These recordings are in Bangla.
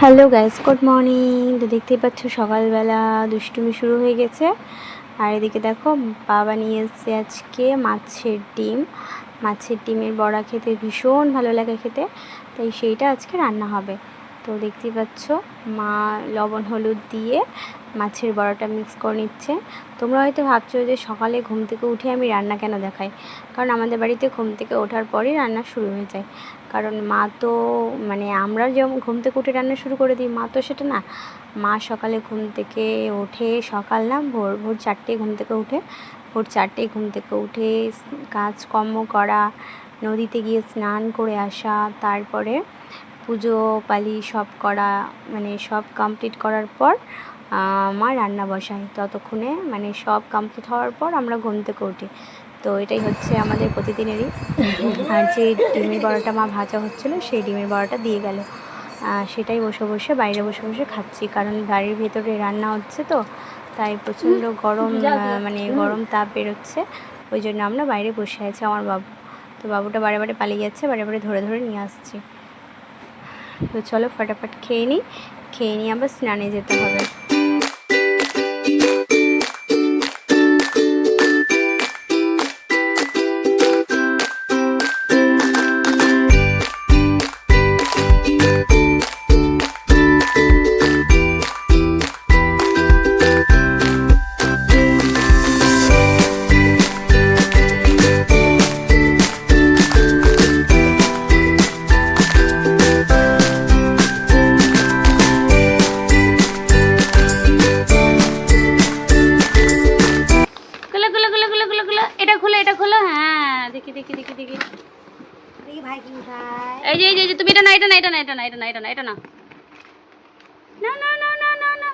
Hello guys, good morning. তো দেখতেই পাচ্ছ সকালবেলা দুষ্টুমি শুরু হয়ে গেছে। আর এদিকে দেখো, বাবা নিয়ে এসছে আজকে মাছের ডিম। মাছের ডিমের বড়া খেতে ভীষণ ভালো লাগে খেতে, তাই সেইটা আজকে রান্না হবে। তো দেখতেই পাচ্ছ, মা লবণ হলুদ দিয়ে মাছের বড়াটা মিক্স করে নিচ্ছে। তোমরা হয়তো ভাবছ যে সকালে ঘুম থেকে উঠে আমি রান্না কেন দেখাই? কারণ আমাদের বাড়িতে ঘুম থেকে ওঠার পরই রান্না শুরু হয়ে যায়। কারণ মা তো মানে আমরা যেমন ঘুম থেকে উঠে রান্না শুরু করে দিই, মা তো সেটা না। মা সকালে ঘুম থেকে ওঠে সকাল না, ভোর ভোর চারটে ঘুম থেকে উঠে। ভোর চারটে ঘুম থেকে উঠে কাজকর্ম করা, নদীতে গিয়ে স্নান করে আসা, তারপরে পুজো, পালি সব করা মানে সব কমপ্লিট করার পর মা রান্না বসায়। ততক্ষণে মানে সব কমপ্লিট হওয়ার পর আমরা ঘুম থেকে উঠি। তো এটাই হচ্ছে আমাদের প্রতিদিনেরই। আর যে ডিমের বড়াটা মা ভাজা হচ্ছিল, সেই ডিমের বড়াটা দিয়ে গেল। সেটাই বসে বসে, বাইরে বসে বসে খাচ্ছি। কারণ বাড়ির ভেতরে রান্না হচ্ছে তো, তাই প্রচণ্ড গরম মানে গরম তাপ বেরোচ্ছে। ওই জন্য আমরা বাইরে বসে আছি আমার বাবু। তো বাবুটা বারে বারে পালিয়ে যাচ্ছে, বারে বারে ধরে ধরে নিয়ে আসছি। তো চলো ফটাফট খেয়ে নিই। খেয়ে নিয়ে আবার স্নানে যেতে হবে। এটা না এটা না এটা না এটা না এটা না। না না না না না না।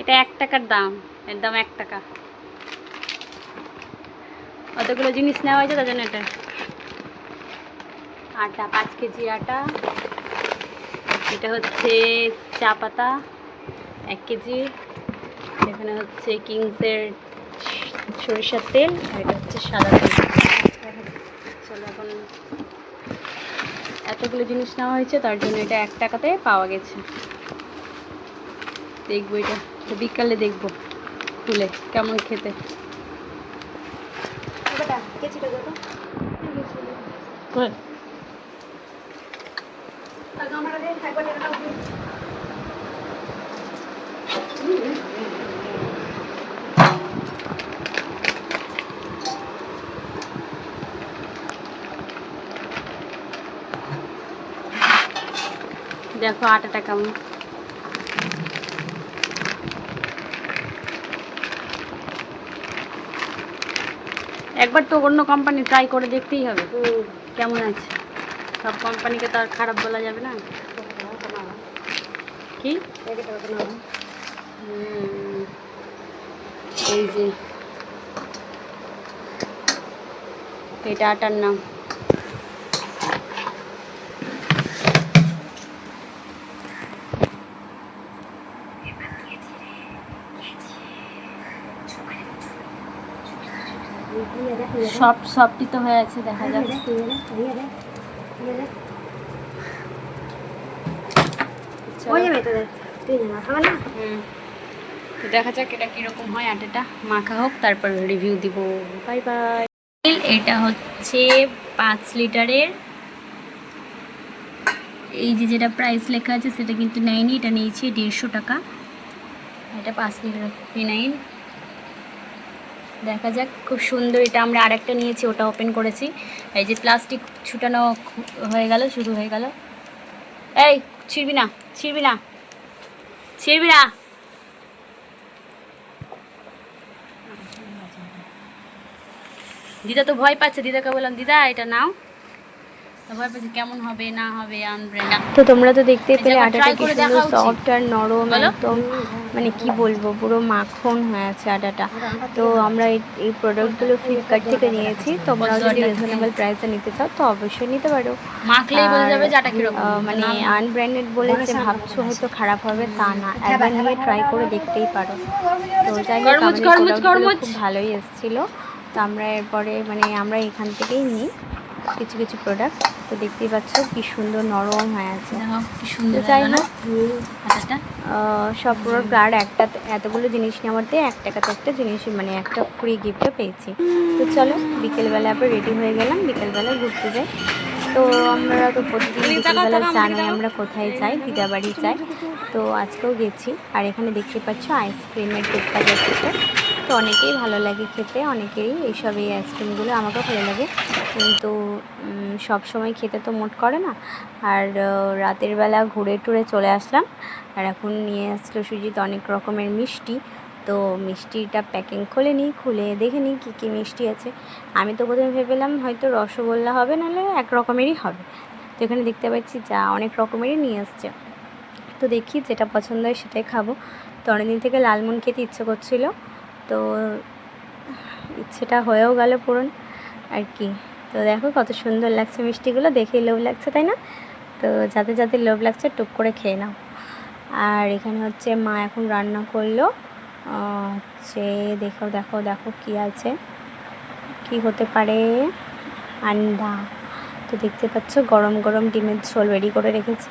এটা এক টাকার দাম, এর দাম এক টাকা। অতগুলো জিনিস নেওয়া হয়েছে, তার জন্য এটা। আটা, পাঁচ কেজি আটা। এটা হচ্ছে চা পাতা, এক কেজি। এখানে হচ্ছে কিংসের সরিষার তেল, আর এটা হচ্ছে সাদা তেল চলো এখন এতগুলো জিনিস নেওয়া হয়েছে তার জন্য এটা এক টাকাতে পাওয়া গেছে। দেখব এটা বিকালে দেখব খুলে কেমন খেতে। কটা দেখো আটাটা কেমন। একবার তো অন্য কোম্পানি ট্রাই করে দেখতেই হবে। কেমন আছে? সব কোম্পানিকে তো আর খারাপ বলা যাবে না। কি? এই যে। এটা আটার নাম। সব সবটি তো হয়ে আছে দেখা তো দেখা যাক এটা কীরকম হয় আটাটা। মাখা হোক তারপর রিভিউ দিব। বাই বাই এটা হচ্ছে পাঁচ লিটারের। এই যে যেটা প্রাইস লেখা আছে সেটা কিন্তু নেয়নি এটা নিয়েছি দেড়শো টাকা। এটা পাঁচ লিটার ফিনাইল দেখা যাক, খুব সুন্দর এটা আমরা আরেকটা নিয়েছি, ওটা ওপেন করেছি। এই যে প্লাস্টিক ছুটানো হয়ে গেল, শুরু হয়ে গেল। এই, ছিড়বি না ছিড়বি না ছিড়বি না। দিদা তো ভয় পাচ্ছে, দিদাকে বললাম, দিদা, এটা নাও। ভয় পাচ্ছে কেমন হবে না হবে আনব্র্যান্ড তো তোমরা তো দেখতেই পেলে আটাটা কি সুন্দর সফট আর নরম একদম মানে কি বলব পুরো মাখন হয়ে আছে আটাটা তো আমরা এই প্রোডাক্টগুলো ফ্লিপকার্ট থেকে নিয়েছি তোমরাও যদি রিজনেবল প্রাইসে নিতে চাও তো অবশ্যই নিতে পারো। মানে আনব্র্যান্ডেড বলে যে ভাবছ হয়তো খারাপ হবে তা না। একবার নিয়ে ট্রাই করে দেখতেই পারো। তো যাই হোক। খুব ভালোই এসেছিল। তো আমরা এরপরে মানে আমরা এখান থেকেই নিই। কিছু কিছু প্রোডাক্ট তো দেখতেই পাচ্ছ কি সুন্দর নরম হয়ে আছে। কি সুন্দর যাই না? হোক সব প্রোডাক্ট আর একটা এতগুলো জিনিস নেওয়ার দিয়ে এক টাকাতে একটা জিনিস মানে একটা ফ্রি গিফটও পেয়েছি। তো চলো বিকেলবেলা আবার রেডি হয়ে গেলাম বিকেলবেলা ঘুরতে যাই। তো আমরা তো প্রতিদিন বিকেলবেলা জানি আমরা কোথায় যাই? দিদাবাড়ি যাই। তো আজকেও গেছি। আর এখানে দেখতে পাচ্ছ আইসক্রিমের টুকটা যাচ্ছে তো অনেকেই ভালো লাগে খেতে, অনেকেরই এইসব এই আইসক্রিমগুলো আমাকেও ভালো লাগে। কিন্তু সব সময় খেতে তো মোট করে না। আর রাতের বেলা ঘুরে টুরে চলে আসলাম। আর এখন নিয়ে আসলো সুজিত অনেক রকমের মিষ্টি। তো মিষ্টিটা প্যাকিং খুলে নিই, খুলে দেখে নিই কী কী মিষ্টি আছে। আমি তো প্রথমে ভেবেলাম হয়তো রসগোল্লা হবে, নাহলে এক রকমেরই হবে। তো এখানে দেখতে পাচ্ছি যা অনেক রকমেরই নিয়ে আসছে। তো দেখি যেটা পছন্দ হয় সেটাই খাব। তো অনেকদিন থেকে লালমন খেতে ইচ্ছে করছিল। তো ইচ্ছেটা হয়েও গেল পূরণ আর কি। তো দেখো কত সুন্দর লাগছে মিষ্টিগুলো, দেখেই লোভ লাগছে, তাই না? তো যাতে যাতে লোভ লাগছে, টুক করে খেয়ে নাও। আর এখানে হচ্ছে মা এখন রান্না করল। হচ্ছে দেখো দেখো দেখো কি আছে। কি হতে পারে? আন্ডা। তো দেখতে পাচ্ছ, গরম গরম ডিমের ঝোল রেডি করে রেখেছে।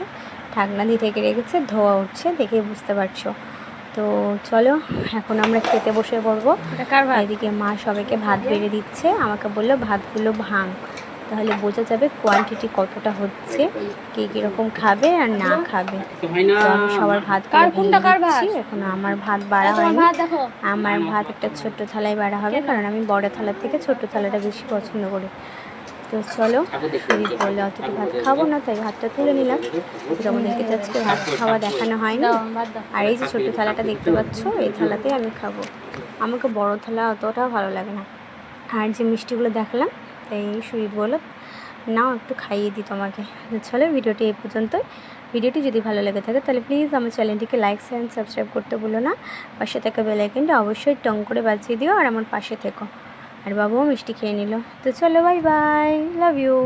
ঢাকনা দিয়ে থেকে রেখেছে, ধোয়া উঠছে, দেখে বুঝতে পারছ। তো চলো এখন আমরা খেতে বসে পড়ব। এদিকে মা সবাইকে ভাত বেড়ে দিচ্ছে। আমাকে বলল ভাতগুলো ভাঙ। তাহলে বোঝা যাবে কোয়ান্টিটি কতটা হচ্ছে কে কীরকম খাবে আর না খাবে। আমি সবার ভাত? এখন আমার ভাত বাড়া হয় আমার ভাত একটা ছোট্ট থালায় বাড়া হবে কারণ আমি বড় থালার থেকে ছোট্ট থালাটা বেশি পছন্দ করি। তো চলো সুজিত বললে অতটা ভাত খাব না, তাই ভাতটা তুলে নিলাম। তোমাদেরকে তো আজকে ভাত খাওয়া দেখানো হয়নি। আর এই যে ছোট্ট থালাটা দেখতে পাচ্ছ, এই থালাতে আমি খাব। আমাকে বড় থালা অতটাও ভালো লাগে না। আর যে মিষ্টিগুলো দেখলাম তাই সুজিত বলল নাও একটু খাইয়ে দিই তোমাকে। চলো, ভিডিওটি এই পর্যন্তই। ভিডিওটি যদি ভালো লেগে থাকে, তাহলে প্লিজ আমার চ্যানেলটিকে লাইক অ্যান্ড সাবস্ক্রাইব করতে ভুলো না। পাশে থাকা বেলাইকেনটা অবশ্যই টং করে বাজিয়ে দিও, আর আমার পাশে থেকো। আর বাবুও মিষ্টি খেয়ে নিল। তো চলো বাই বাই লাভ ইউ